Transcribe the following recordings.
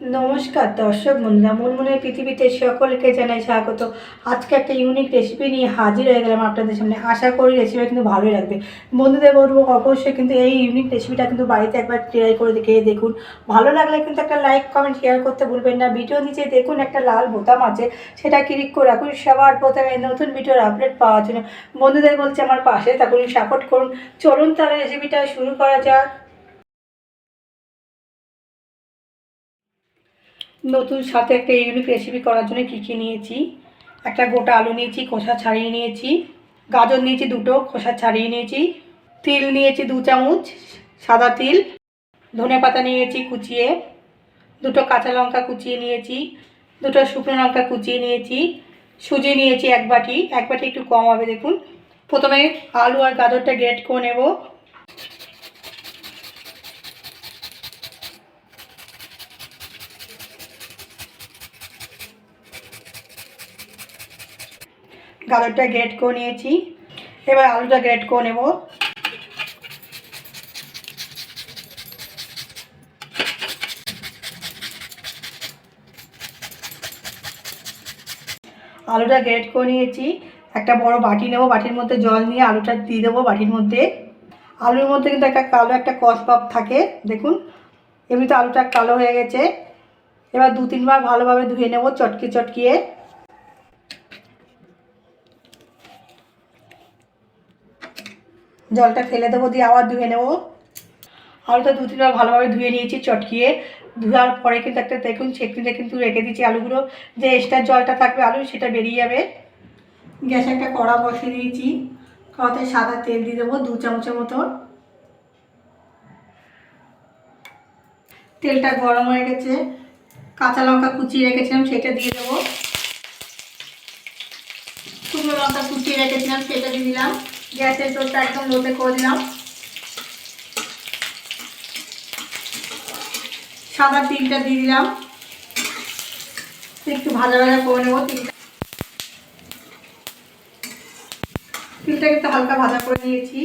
নমস্কার, দর্শক বন্ধুরা, মুনমুনের পৃথিবীতে সকলকে জানাই স্বাগত। আজকে একটা ইউনিক রেসিপি নিয়ে হাজির হয়ে গেলাম আপনাদের সামনে। আশা করি রেসিপিটা কিন্তু ভালোই লাগবে। বন্ধুদের বলব, অবশ্যই কিন্তু এই ইউনিক রেসিপিটা কিন্তু বাড়িতে একবার ট্রাই করে দেখে দেখুন। ভালো লাগলে কিন্তু একটা লাইক কমেন্ট শেয়ার করতে ভুলবেন না। ভিডিও নিচে দেখুন একটা লাল বোতাম আছে, সেটা ক্লিক করে রাখুন। সবার প্রথমে নতুন ভিডিওর আপডেট পাওয়ার জন্য। বন্ধুদের বলছে, আমার পাশে থাকুন সাপোর্ট করুন। চলুন তাহলে রেসিপিটা শুরু করা যাক। নতুন সাথে একটা ইউনিক রেসিপি করার জন্য কী কী নিয়েছি? একটা গোটা আলু নিয়েছি, খোসা ছাড়িয়ে নিয়েছি। গাজর নিয়েছি দুটো, খোসা ছাড়িয়ে নিয়েছি। তিল নিয়েছি দু চামচ, সাদা তিল। ধনে পাতা নিয়েছি কুচিয়ে। দুটো কাঁচা লঙ্কা কুচিয়ে নিয়েছি। দুটো শুকনো লঙ্কা কুচিয়ে নিয়েছি। সুজি নিয়েছি এক বাটি। এক বাটি একটু কম হবে, দেখুন। প্রথমে আলু আর গাজরটা গ্রেট করে নেব। গাজরটা গ্রেট করে নিয়েছি। এবার আলুটা গ্রেট করে নেব। আলুটা গ্রেট করে নিয়েছি। একটা বড় বাটি নেব, বাটির মধ্যে জল নিয়ে আলুটা দিয়ে দেবো বাটির মধ্যে। আলুর মধ্যে কিন্তু একটা কালো একটা কষ ভাব থাকে, দেখুন। এমনিতে আলুটা কালো হয়ে গেছে। এবার দু তিনবার ভালোভাবে ধুয়ে নেব চটকে চটকিয়ে। জলটা ফেলে দেবো, দিয়ে আবার ধুয়ে নেব। আলুটা দু তিনবার ভালোভাবে ধুয়ে নিয়েছি চটকিয়ে। ধোয়ার পরে কিন্তু একটা দেখুন ছেঁকনিতে কিন্তু রেখে দিয়েছি আলুগুলো। যে এক্সট্রা জলটা থাকবে আলু সেটা বেরিয়ে যাবে। গ্যাসে একটা কড়া বসিয়ে দিয়েছি। কড়াতে সাদা তেল দিয়ে দেবো, দু চামচের মতো। তেলটা গরম হয়ে গেছে। কাঁচা লঙ্কা কুচিয়ে রেখেছিলাম, সেটা দিয়ে দেবো। শুকনো লঙ্কা কুচিয়ে রেখেছিলাম, সেটা দিয়ে দিলাম। গ্যাসের চোরটা একদম লোতে করে দিলাম। সাদা তিলটা দিয়ে দিলাম। একটু ভাজা ভাজা করে নেব তিলটা। তিলটা হালকা ভাজা করে নিয়েছি।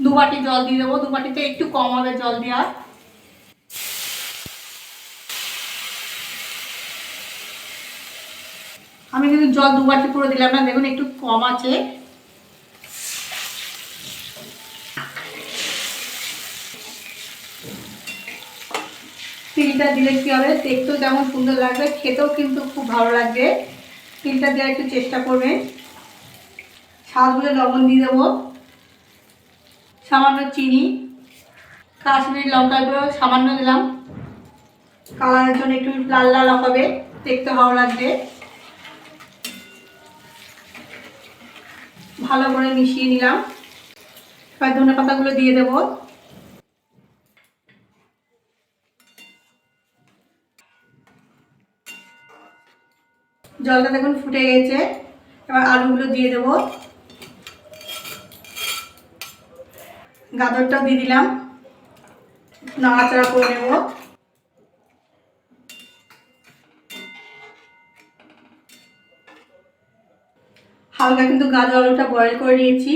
দু বাটি জল দিয়ে দেবো। দু বাটিতে একটু কম হবে জল দেওয়া আমি কিন্তু জল দু পুরো দিলাম না, দেখুন একটু কম আছে। তিলটা দিলে কী হবে? দেখতেও যেমন সুন্দর লাগবে, খেতেও কিন্তু খুব ভালো লাগবে। তিলটা দেওয়ার একটু চেষ্টা করবে স্বাদ বুঝে লবণ দিয়ে দেবো। সামান্য চিনি। কাশ্মীরি লঙ্কাগুলো সামান্য দিলাম। কালারের জন্য একটু লাল লাল হবে, দেখতে ভালো লাগবে। ভালো করে মিশিয়ে নিলাম। এবার ধনে পাতাগুলো দিয়ে দেবো। জলটা দেখুন ফুটে গেছে। এবার আলুগুলো দিয়ে দেবো। গাজরটাও দিয়ে দিলাম। নাড়াচাড়া করে নেব। হালকা কিন্তু গাজর আলুটা বয়েল করে নিয়েছি।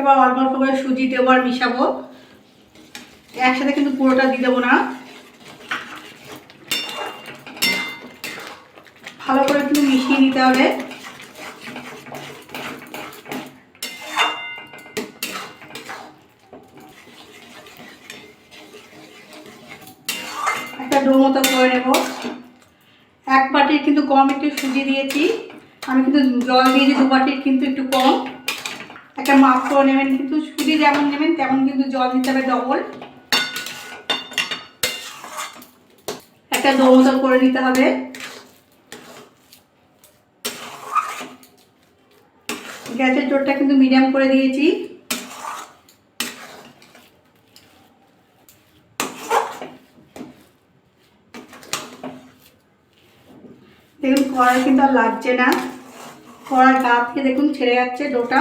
এবার অল্প অল্প করে সুজি দেবো আর মিশাবো। একসাথে কিন্তু পুরোটা দিয়ে দেবো না। ভালো করে একটু মিশিয়ে নিতে হবে। একটা ডো মতো করে নেব। এক বাটির কিন্তু কম একটু সুজি দিয়েছি। আমি কিন্তু জল দিয়েছি দু বাটির কিন্তু একটু কম। একটা মাপ নেবেন কিন্তু, সুজি যেমন নেবেন তেমন কিন্তু জল দিতে হবে ডবল একটা ডো মতো করে নিতে হবে। গ্যাসের জোরটা কিন্তু মিডিয়াম করে দিয়েছি। দেখুন, কড়াই কিন্তু আর লাগছে না। কড়াই গা থেকে দেখুন ছেড়ে যাচ্ছে ডোটা।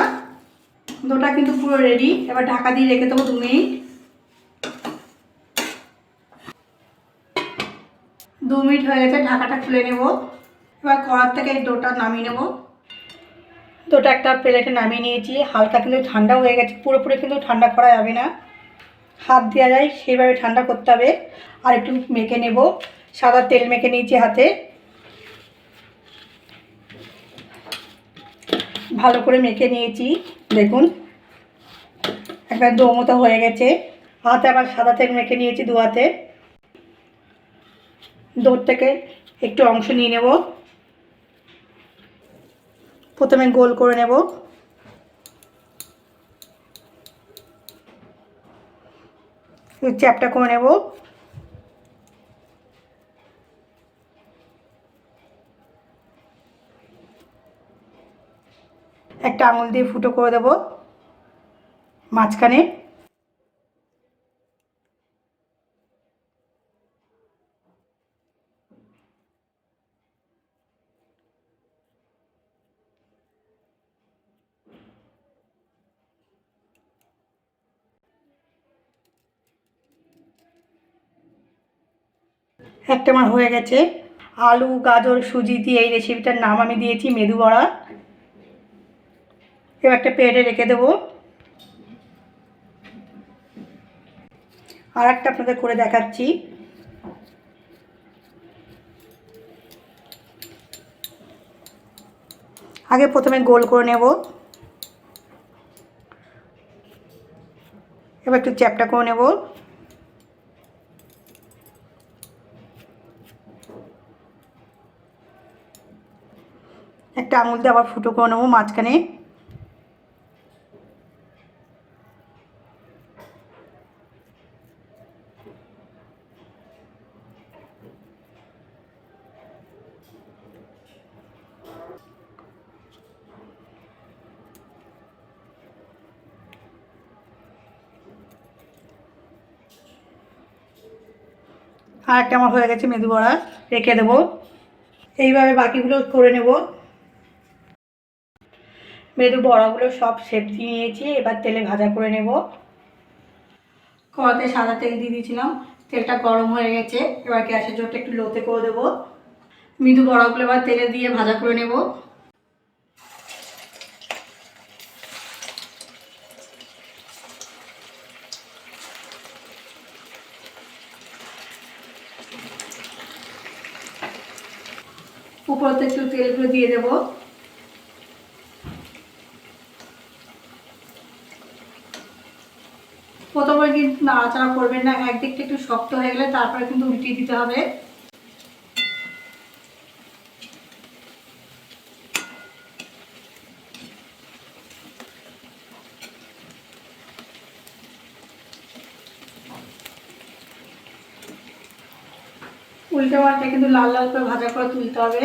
ডোটা কিন্তু পুরো রেডি এবার ঢাকা দিয়ে রেখে দেবো দু মিনিট। দু মিনিট হয়ে গেছে, ঢাকাটা খুলে নেব। এবার কড়ার থেকে এই ডোটা নামিয়ে নেব। দুটো একটা প্লেটে নামিয়ে নিয়েছি। হালকা কিন্তু ঠান্ডা হয়ে গেছে। পুরোপুরি কিন্তু ঠান্ডা করা যাবে না। হাত দেওয়া যায়, সেইভাবে ঠান্ডা করতে হবে। আর একটু মেখে নেব। সাদা তেল মেখে নিয়েছি হাতে। ভালো করে মেখে নিয়েছি। দেখুন, একটা ডো হয়ে গেছে। হাতে আবার সাদা থেকে মেখে নিয়েছি দু হাতে। দৌড় থেকে একটু অংশ নিয়ে নেব। প্রথমে গোল করে নেব। চ্যাপটা করে নেব। আঙুল দিয়ে ফুটো করে দেব। মাঝখানে। একটা আমার হয়ে গেছে। আলু, গাজর, সুজি দিয়ে এই রেসিপিটার নাম আমি দিয়েছি, মেদু বড়া। এবার একটা প্লেটে রেখে দেবো। আর একটা আপনাদের করে দেখাচ্ছি। আগে প্রথমে গোল করে নেব। এবার একটু চ্যাপটা করে নেব। একটা আঙুল দিয়ে আবার ফুটো করে নেব মাঝখানে। আর একটা আমার হয়ে গেছে মেদু বড়া, রেখে দেবো। এইভাবে বাকিগুলো করে নেব। মেদু বড়াগুলো সব শেপ দিয়ে নিয়েছি, এবার তেলে ভাজা করে নেব। কড়াতে সাদা তেল দিয়ে দিয়েছিলাম, তেলটা গরম হয়ে গেছে, এবার গ্যাসের জোরটা একটু লোতে করে দেবো। মৃদু বড়াগুলো এবার তেলে দিয়ে ভাজা করে নেব। উপরতে একটু তেলগুলো দিয়ে দেব। প্রথমে কিন্তু নাড়াচাড়া করবেন না, একদিকটা একটু শক্ত হয়ে গেলে তারপরে কিন্তু উল্টিয়ে দিতে হবে। উল্টে পাল্টে কিন্তু লাল লাল করে ভাজা করে তুলতে হবে।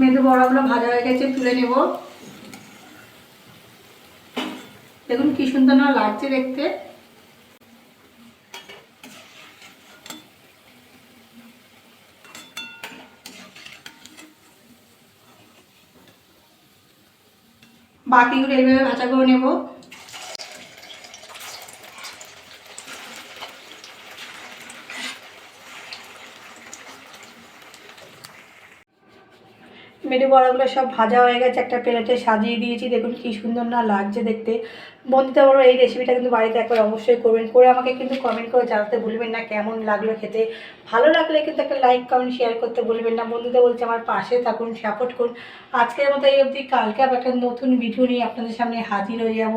মেদু বড়াগুলো ভাজা হয়ে গেছে, তুলে নেব। দেখুন কি সুন্দর না লাগছে দেখতে। বাকিগুলো এইভাবে ভাজা করে নেব। মেডু বড়াগুলো সব ভাজা হয়ে গেছে, একটা প্লেটে সাজিয়ে দিয়েছি, দেখুন কি সুন্দর না লাগছে দেখতে। বন্ধুতে বড় এই রেসিপিটা কিন্তু বাড়িতে একবার অবশ্যই করবেন। করে আমাকে কিন্তু কমেন্ট করে জানাতে ভুলবেন না কেমন লাগল খেতে। ভালো লাগলে কিন্তু একটা লাইক কমেন্ট শেয়ার করতে ভুলবেন না। বন্ধুদের বলছে আমার পাশে থাকুন সাপোর্ট করুন। আজকের মতো এই অবধি, কালকে আবার একটা নতুন ভিডিও নিয়ে আপনাদের সামনে হাজির হয়ে যাব।